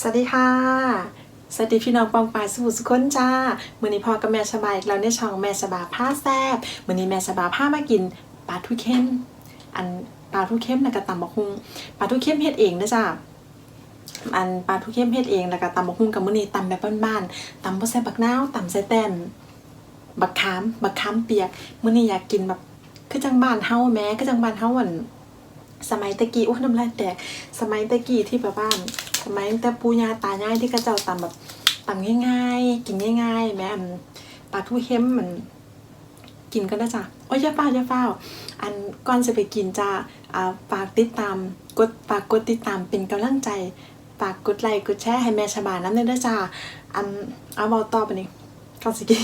สวัสดีค่ะ สวัสดีพี่น้องปองปายสุขสุขคนจ้ามือนี้พ่อกับแม่สบายอีกแล้วในช่องแม่สบาผ้าแซบมือนี้แม่สบาผ้ามากินปลาทูเข้มอันปลาทูเข้มแล้วก็ตำบักฮุงปลาทูเข้มเฮ็ดเองนะจ้าอันปลาทูเข้มเฮ็ดเองแล้วก็ตำบักฮุงกับมือนี้ตำแบบบ้านๆตำบ่ใส่บักนาวตำใส่แตนบักขามบักขามเปียกมือนี้อยากกินแบบคือจังบ้านเฮาแม้คือจังบ้านเฮาอัน สมัยตะกี้โอ้น้ำลายแตก สมัยตะกี้ที่แบบว่าสมัยแต่ปูยาตายายที่กระเจ้าตำแบบตำง่ายๆ กินง่ายๆแม่ปลาทูเข้มมันกินก็ได้จ้ะโอ้ยย่าเฝ้าย่าเฝ้าอันก่อนจะไปกินจ้าอ่าฝากติดตามกดฝากกดติดตามเป็นกำลังใจฝากกดไลค์กดแชร์ให้แม่ชบาน้ำเด้อเด้อจ้าอันเอาเบาต่อไปนี่ก็สิกิน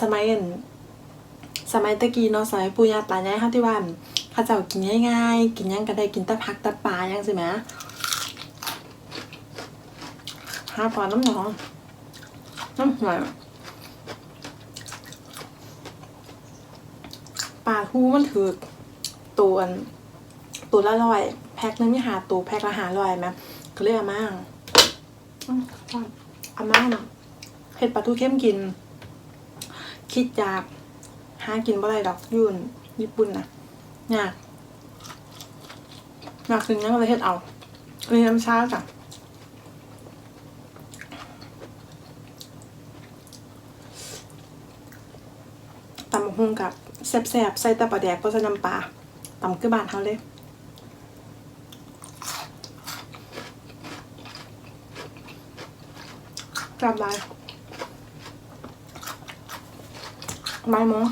สมัยสมัยตะกี้เนาะสมัยปูยาตายายเขาที่ว่า ขาเจ้ากินง่ายๆ กินยังก็ได้กินแต่ผักแต่ปลายังสิแหมหาพอนน้ำหนองน้ำหอยปลาทูมันถือตัวตัวละร้อย แพ็คนึงไม่หาตัวแพ็คละหาร้อยไหมก็เลยเอามาอืมเอามานาเห็ดปลาทูเข้มกิน คิดอยากหากินบ่ได้ดอกยุ่นญี่ปุ่นนะ ยากอยากกินหยังก็เลยเฮ็ดเอาอันนี้น้ำชาจ้ะตำบักหุ่งกับแซ่บๆใส่ตะปลาแดกก็ใส่น้ำปลาตำคือบ้านเขาเลยกลับไปบายโมง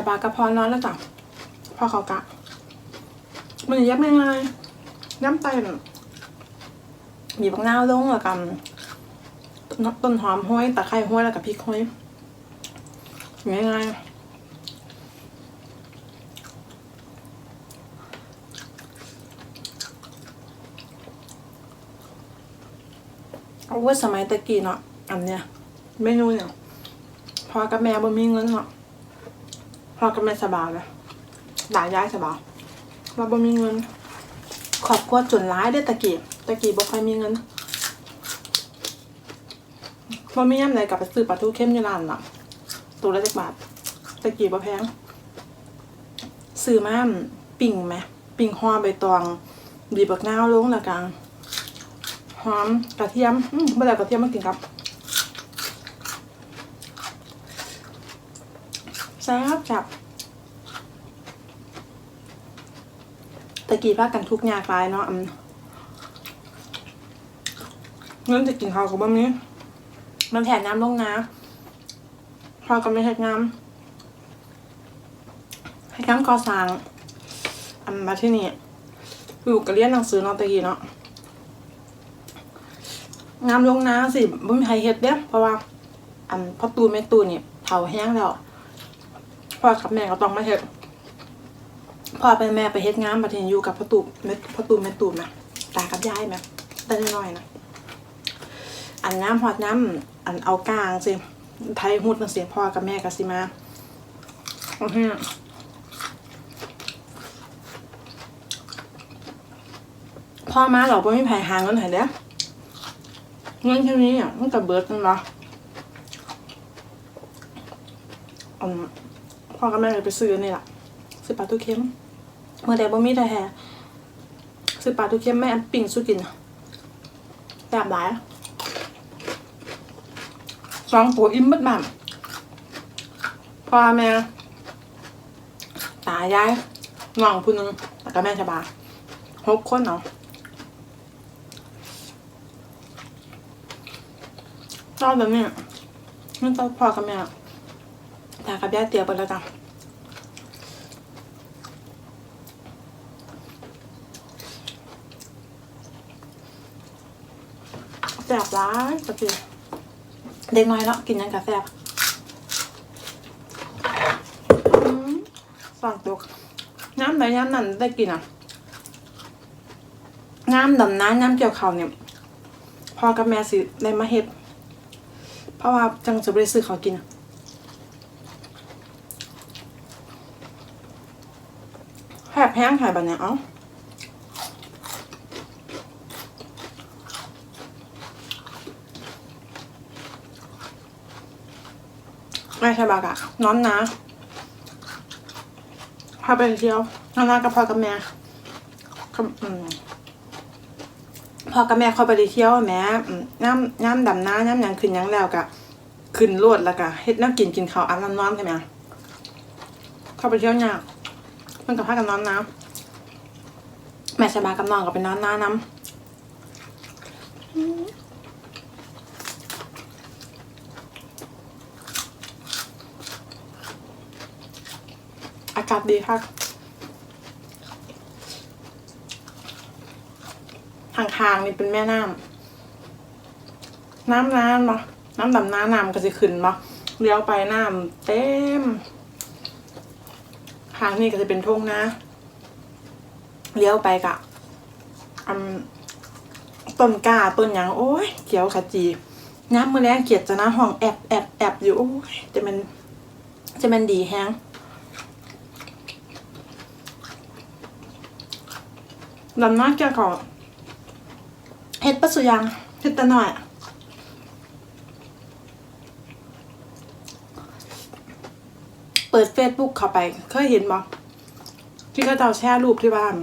สบากระพอนนอนแล้วจ้ะพอเขากะ มันยับไม่ง่ายย้ำไตน่ะหยิบบักนาลงแล้วกันต้นหอมห้อยตะไคร้ห้อยแล้วกับพริกห้อยง่ายๆเอาว่าสมัยตะกี้เนาะอันเนี้ยเมนูเนี่ยพอกับแม่บ่มีเงินเนาะ พอกับแม่สบายเลยด่ายายสบายว่าบ่มีเงิน ขอบครัวจนร้ายเด้ตะกี้ตะกี้บ่ค่อยมีเงินบ่มียามใดกลับไปซื้อปลาทูเข้มอยู่ร้านน่ะตัวละเจักบาทตะกี้บ่แพงซื้อมาปิ่งไหมปิ่งห่อใบตองบีบบักนาวลงล้วกันหอมกระเทียมอืมไม่ได้กระเทียมมากินครับ ซ่บจับตะกี้พากันทุกยากลายเนาะอืมเงินจะกินข้าวกับบ้านี้ มันแถมน้ำลงนะพอกันไม่เห็ดน้ำให้น้ำกอสร้างอันมาที่นี่อยู่กับเรียนหนังสือเนาะตะกี้เนาะงามลงน้ำสิบ่มีใครเฮ็ดเด้เพราะว่าอันพ่อตูนแม่ตูนเนี่เผาแห้งแล้ว พ่อกับแม่ก็ต้องมาเฮ็ดพ่อไปแม่ไปเฮ็ดงานบัดนี้อยู่กับพ่อตูแม่พ่อตูนแม่ตูนนะตากับยายแม่แต่น้อยๆนะอันน้ำหอดน้ำอันเอากลางสิไทยหุดนังเสียพ่อกับแม่ก็สิมาอือหือพ่อมาเราบ่มีไผหาเงินให้เด้อเงินแค่นี้อะมันกับเบิร์ดนั่นวะอืม พ่อกับแม่เลยไปซื้อนี่แหละซื้อปลาทูเค็มเมื่อใดบ่มีแต่แฮซื้อปลาทูเค็มแม่อันปิ่งสู้กินแบบหลายสองตัวอิ่มเบิดบ้านพ่อแม่ตายายน้องผู้หนึงแล้วก็แม่ชบาหกคนเนาะชอบแบบนี้ไม่ต้องพอกับแม่ แต่กับยาเตี๋ยวไปแล้วจ้ะแซ่บร้ายกะทิเด็กน้อยแล้วกินยังกะแซ่บอืมสั่งตุกน้ำไหนน้ำนั่นได้กินอะน้ำดำน้ำน้ำเกี่ยวเขาวเนี่ยพ่อกับแม่สิได้มาเฮ็ดเพราะว่าจังจะไปซื้อเขากินอะแฮ บแห้งไข่บันเนี่ยเอ้าไม่ใช่บากอะน้อนนะพาไปเที่ยวนอนนะกับพ่อกับแม่กับอืมพ่อกับแม่เขาไปเที่ยวแม่น้ำน้ำดำน้ำน้ำหยังขึ้นยังแล้วกะขึ้นรวดแล้วกะเฮ็ดน้ำกินกินข้าวอาบน้ำนอนใช่ไหมเข้าไปเที่ยวยาก เพิ่นกับพากันนอนน้ำแม่สบายกับน้องก็ไปนอนน้าน้ำอากาศดีค่ะทางทางนี่เป็นแม่น้ำ น้ำน้ำเนาะน้ำดำน้ำน้ำก็จะขึ้นเนาะเลี้ยวไปน้ำเต็ม ทางนี้ก็จะเป็นทุ่งนะเลี้ยวไปกะอืมต้นกล้าต้นหยางโอ้ยเขียวขจีน้ำมือแรงเกียดจะนะห้องแอบแอบแอบอยู่โอ้ยจะมันจะมันดีแฮงลำน้าแกก็เฮ็ดปัสสุยังเฮ็ดแตะหน่อย เปิดเฟซบุ๊กเข้าไป เคยเห็นบ่ที่เขาเจ้าแชร์รูปที่บ้าน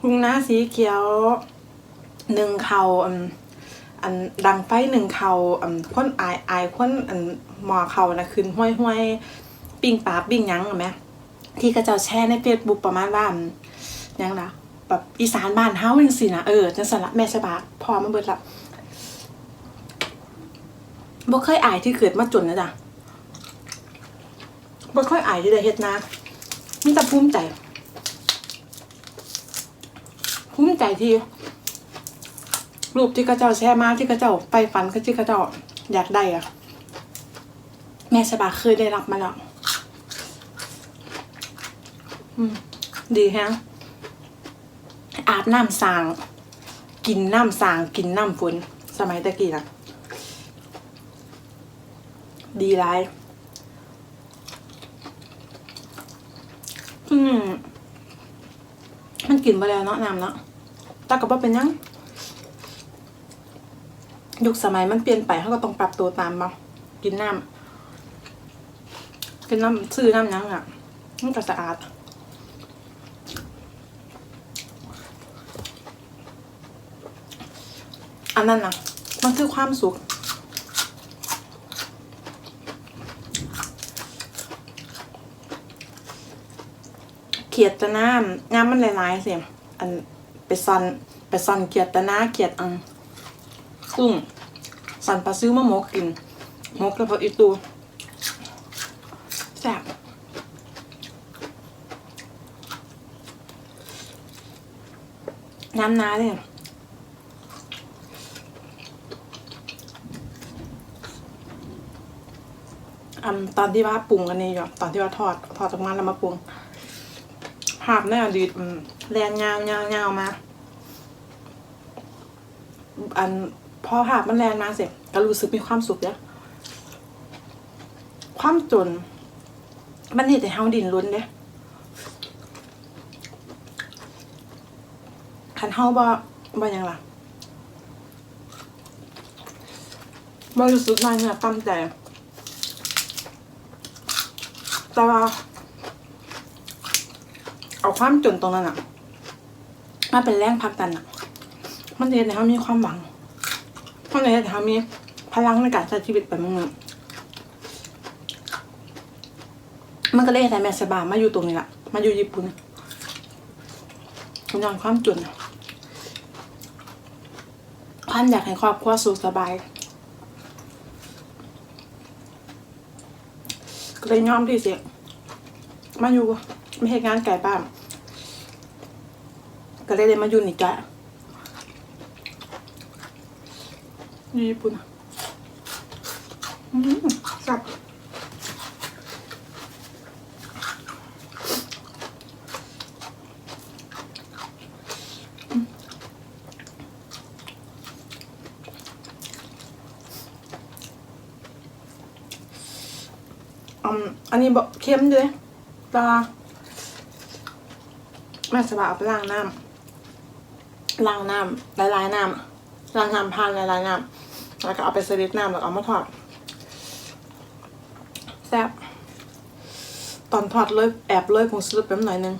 ทุ่งน้าสีเขียวหนึ่งเขาอันอันดังไฟหนึ่งเขาอันคนอายอายคนอันหมอเขานะขึ้นห้วยห้วยปิ้งปลาปิ้งยังเห็นไหมที่เขาเจ้าแชร์ในเฟซบุ๊กประมาณว่านยังนะแบบอีสานบ้านเฮาจังซี่นะเออจังซั่นละแม่ฉบาพอมาเบิดละบ่เคยอายที่เกิดมาจนนะจ๊ะ บ่ค่อยอายที่ได้เฮ็ดนะมีแต่ภูมิใจ ภูมิใจที่ รูปที่กระเจ้าแชร์มาที่กระเจ้าไปฝันก็ที่กระเจ้าอยากได้อะแม่สบาเคยได้รับมาแล้วดีแฮะอาบน้ำสาง กินน้ำสาง กินน้ำฝนสมัยตะกี้นะดีไรอืม มัน กินไปแล้วเนาะน้ำเนาะแต่ก็บ่เป็นยังยุคสมัยมันเปลี่ยนไปเขาก็ต้องปรับตัวตามบ่กินน้ำกินน้ำซื้อน้ำยังอะมันก็สะอาดอันนั้นนะมันคือความสุข เขียดตะน้ำน้ำมันหลายๆสิอันไปซ่อนไปซ่อนเขียดตะน้าเขียดอังกุ้งซ่อนปลาซิวมาหมกกินหมกแล้วพออีตูแซ่บน้ำน้าเนี่ยอันตอนที่ว่าปรุงกันนี่อยู่ตอนที่ว่าทอดทอดจากมันแล้วมาปรุง ภาพในอดีตอืมแลนยาวยาวยาวมาอันพอภาพมันแลนมาเสร็จก็รู้สึกมีความสุขเด้ความจน มันเห็นแต่เฮาดินล้นเด้คันเฮาบ่บ่ยังล่ะบ่รู้สึกน้อยเนื้อต่ำใจแต่ว่า เอาความจนตรงนั้นอะมาเป็นแรงผลักดันอะมันเลยทำให้ามีความหวังมันเลยทำให้ามีพลังในการใช้ชีวิตแบบมึงอะมันก็เลยทำให้แม่สบายมาอยู่ตรงนี้ละมาอยู่ญี่ปุ่นนอมความจนความอยากให้ครอบครัวสุขสบายก็เลยยอมที่เสียมาอยู่ ไม่ให้งานไก่บ้านก็เลยได้มาอยู่นี่จ้ะญี่ปุ่นอืมสับอืมอันนี้บอกเค็มด้วยตา แม่สบายเอาไปล้างน้ำล้างน้ำละลายน้ำล้างน้ำพานละลายน้ำแล้วก็เอาไปสลิดน้ำแล้วเอามาทอดแซ่บตอนทอดเลยแอบเลยผงสลิดไปหน่อยนึง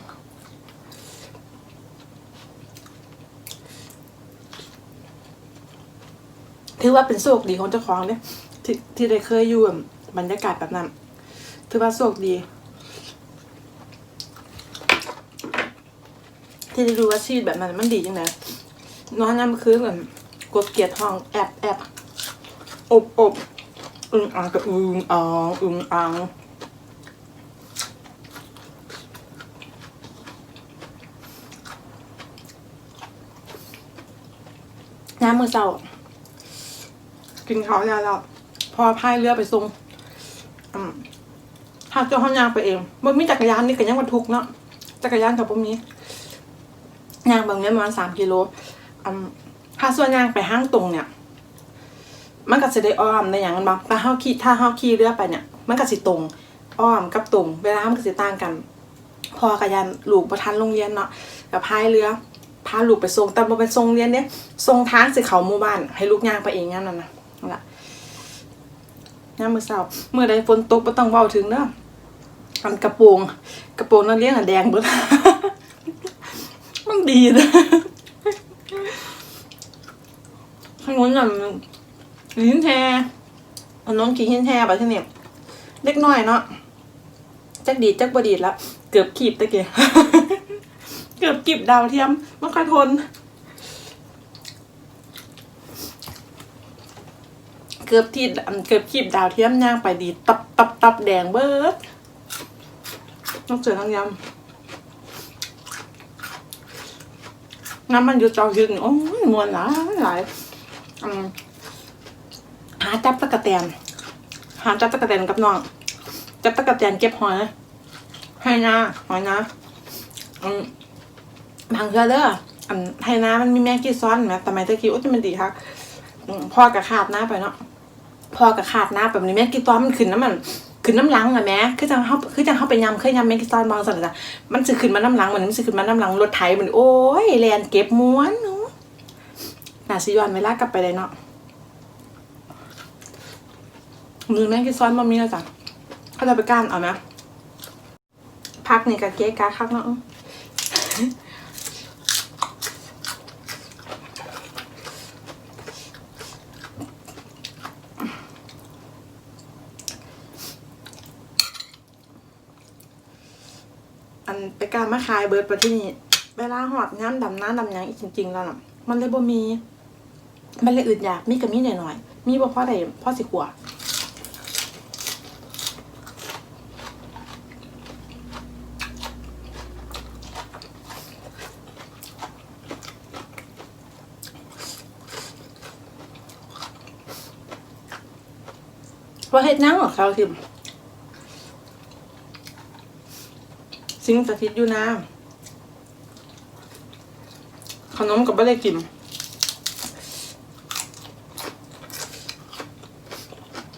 ถือว่าเป็นโชคดีของเจ้าของเนี่ยที่ที่ได้เคยอยู่แบบบรรยากาศแบบนั้นถือว่าโชคดี ที่ได้รู้ว่าชีวิตแบบนั้นมันดีจังไงนอนนั่นคือเหมือนกดเกียร์ทองแอบแอบอบอบอึงอ่างกับอึงอ่างอึงอ่างน้ำมือเศร้ากินเขาแล้วแล้วพอพายเรือไปส่งอืมถ้าเจ้าห้องยางไปเองมันมีจักรยานนี่ก็ยังบรรทุกเนาะจักรยานกับพวกนี้ ยางบางเนี้ยประมาณสามกิโลถ้าส่วนยางไปห้างตรงเนี่ย มันก็จะได้อ้อมในอย่างมันบ้างถ้าเฮาขี่ถ้าเฮาขี่เรือไปเนี่ย มันก็สิตรง อ้อมกับตรง เวลามันก็สิต่างกัน พอกับยันลูกประทันโรงเรียนเนาะกับพายเรือพาลูกไปส่งแต่บ่เป็นส่งเรียนเนี่ยส่งทางสิเขาหมู่บ้าน ให้ลูกย่างไปเองงั้นน่ะนะนั่นล่ะย่ามมือเศร้าเมื่อใดฝนตกบ่ต้องเว้าถึงเด้ออันกระโปรง กระโปรงนักเรียนอะแดงเบิด มันดีนะถนนน่ะหินแทถนนกี่หินแทไปที่นี่เล็กน้อยเนาะจักดีจักบดีดละเกือบขีบตะเกียเกือบกิบดาวเทียมไม่ค่อยทน เกือบที่เกือบขีบดาวเทียมย่างไปดี ตับตับตับแดงเบิดต้องเจอน้ำยำ น้ำมันอยู่เตายืนโอ้ยมวนหลายหลายหาจับตะกะแตนหาจับตะกะแตนกับน้องจับตะกะแตนเก็บหอยให้นาหอยนะอืมบางเทือเด้ออันไทยน้ำมันมีแมงกี้ซ้อนแหมแต่ไม่ตะกี้อุ้ยมันดีครับอืมพ่อกับขาดหน้าไปเนาะพ่อกับขาดหน้าแบบนี้แมงกี้ซ้อนมันขึ้นน้ำมัน ขึ้นน้ำลังอะแม่คือจังเขาคือจังเขาไปยำเคยยำแมงกี้ซ้อนบางสันจ้ะมันจะขึ้นมาน้ำลังเหมือนมันจะขึ้นมาน้ำลังรถไถเหมือนโอ้ยแลนเก็บม้วนเนาะน่าสิย้อนเวลากลับไปเลยเนาะมือแมงกี้ซ้อนมามีแล้วจ้ะเขาจะไปก้านเอาไหมพักนี่กับเก๊กาคักเนาะ ไปการมาขายเบิร์ดประที่นี่เวลาหอดน้ำดำน้ำดำยังอีกจริง ๆ แล้วน่ะ มันเลยบ่มี มันเลยอึดอยากมีก็มีหน่อยๆมีบ่พอได้พอสิกว่าว่าเฮ็ดหยังหรอเขาทิม สิงสถิตอยู่นะขนมกับไม่ได้กิน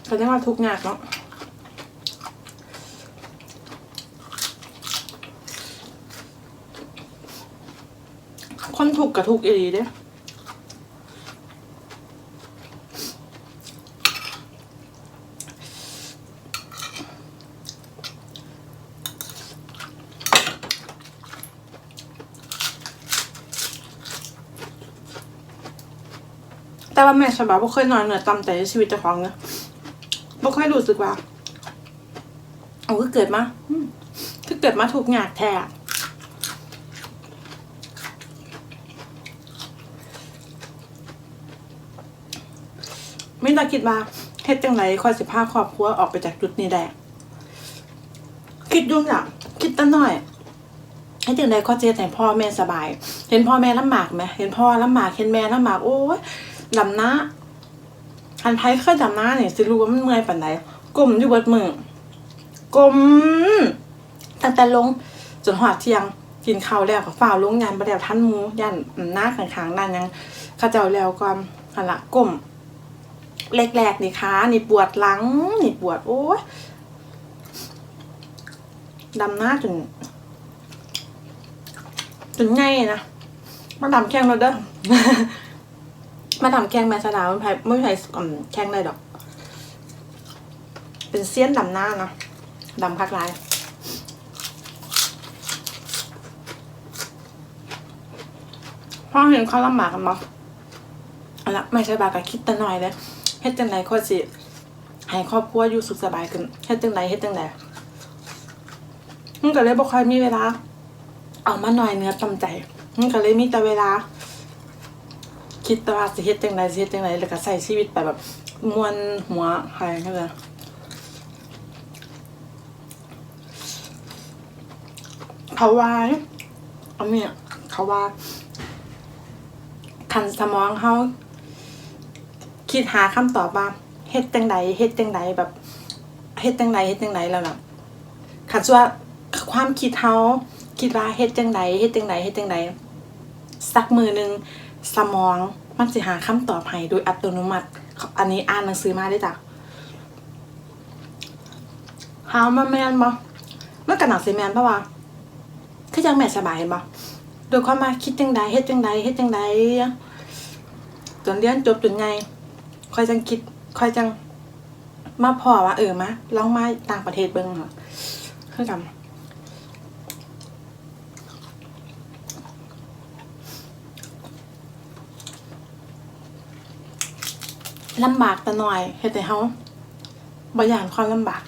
เขาเรียกว่าทุกงานเนาะคนถูกกับทุกอีเด้ แต่ว่าแม่ฉบับบ่เคยนอนเหนือต่ำใจในชีวิตเจ้าของเนอะบ่เคยรู้สึกว่าโอ้คือเกิดมาคือเกิดมาถูกหยากแท้ไม่ได้คิดว่าเฮ็ดจังไรค่อยสิพาครอบครัวออกไปจากจุดนี้ได้คิดยุ่งอย่างคิดแตั้น้อยให้จังใดก็เจแต่พ่อแม่สบาย เห็นพ่อแม่ลำบากไหมเห็นพ่อลำบากเห็นแม่ลำบากโอ้ย ดำหน้า อันไทยเคยดำหน้าเนี่ยสิรู้ว่ามันเมื่อยปานใดกลมอยู่เบิดมือกลมตั้งแต่ลงจนหอดเที่ยงกินข้าวแล้วก็ฝ่าวลงยันประเดี๋ยวท่านมูยันหน้าข้างๆนั่นยังข้าเจ้าแล้วก่อนหันละก้มแรกๆนี่ขานี่ปวดหลังนี่ปวดโอ้ยดำหน้าจนจนง่ายนะมาทำแข่งเราเด้อ มาทำแข่งแม่สดาไม่ใช่ไม่ใช่แข่งได้ดอก เป็นเซียนดำหน้านะดำคักลายพ่อเห็นเขาลำบากกันบ่เอาละไม่ใช่บากก็คิดแต่หน่อยเลยเฮ็ดจังไดค่อสิให้ครอบครัวอยู่สุขสบายขึ้นเฮ็ดจังไดเฮ็ดจังไดมันก็เลยบ่ค่อยมีเวลา เอามาหน่อยเนื้อตำใจมันก็เลยมีแต่เวลา คิดแต่ว่าสิเฮ็ดจังไดสิเฮ็ดจังไดแล้วก็ใช้ชีวิตไปแบบมวนหัวหายกันเลยเขาว่าเอาเนี่ยเขาว่า คันสมองเขาคิดหาคำตอบว่าเฮ็ดจังใดเฮ็ดจังใดแบบเฮ็ดจังใดเฮ็ดจังใดแล้วล่ะคันว่าความคิดเขาคิดว่าเฮ็ดจังใดเฮ็ดจังใดเฮ็ดจังใดสักมือหนึง สมองมันสิหาคำตอบให้โดยอัตโนมัติ อันนี้อ่านหนังสือมาได้จ้ะหามาแมนบ่มันก็หนังสือแมนเพราะว่าคือจังแม่สบายบ่โดยความมาคิดจังใดเฮ็ดจังใดเฮ็ดจังใดจนเรียนจบจนไงคอยจังคิดคอยจังมาพอว่าเออมาลองมาต่างประเทศเบิ่งค่ะคือกัน ลำบากแต่หน่อยเฮ็ดให้เฮาบ่ย่านความลำบาก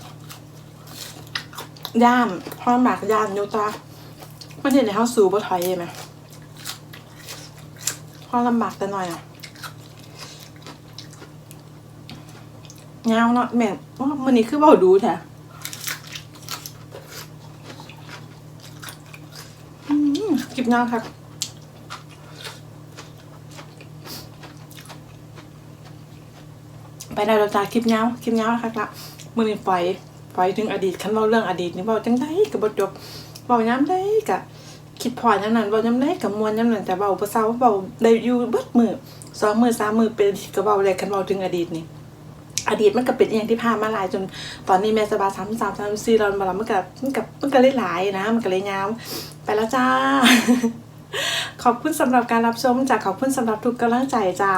ย่านความลำบากย่านอยู่ตามันเห็นในเขาสูบ่ถอยไหมพอลำบากแต่หน่อยอะเงาเนาะแม่ว่ามันนี้คือเบาดูแท้อืมคลิปเงาครับ ไปได้เราจากคลิปเงาคลิปเงาครับละมือนี้ปล่อยปล่อยถึงอดีตคันเราเรื่องอดีตนี่เบาจังได้กับบทจบเบาย้ำได้กะคิดพอย้ำนั้นเบาย้ำได้กับมวลย้ำนั้นแต่เบาภาษาเบาได้อยู่เบิดมือสองมือสามมือเป็นกับเบาเลยคันเบาถึงอดีตนี่อดีตมันก็เป็นอย่างที่ผ่ามาหลายจนตอนนี้แม่สบายสามสามสามสี่เรามาแล้วมันก็มันก็มันก็เลยหลายนะ มันก็เลยยาวไปแล้วจ้า ขอบคุณสำหรับการรับชมจ้าขอบคุณสำหรับทุกกำลังใจจ้า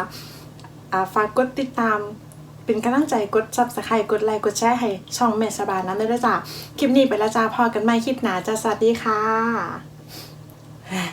อ่าฝากกดติดตาม เป็นกำลังใจกดซับสไครต์กดไลค์กดแชร์ให้ช่องเมสบายนั้นด้วยจ้ะคลิปนี้ไปแล้วจ้าพอกันใหม่คลิปหน้าจ้าสวัสดีค่ะ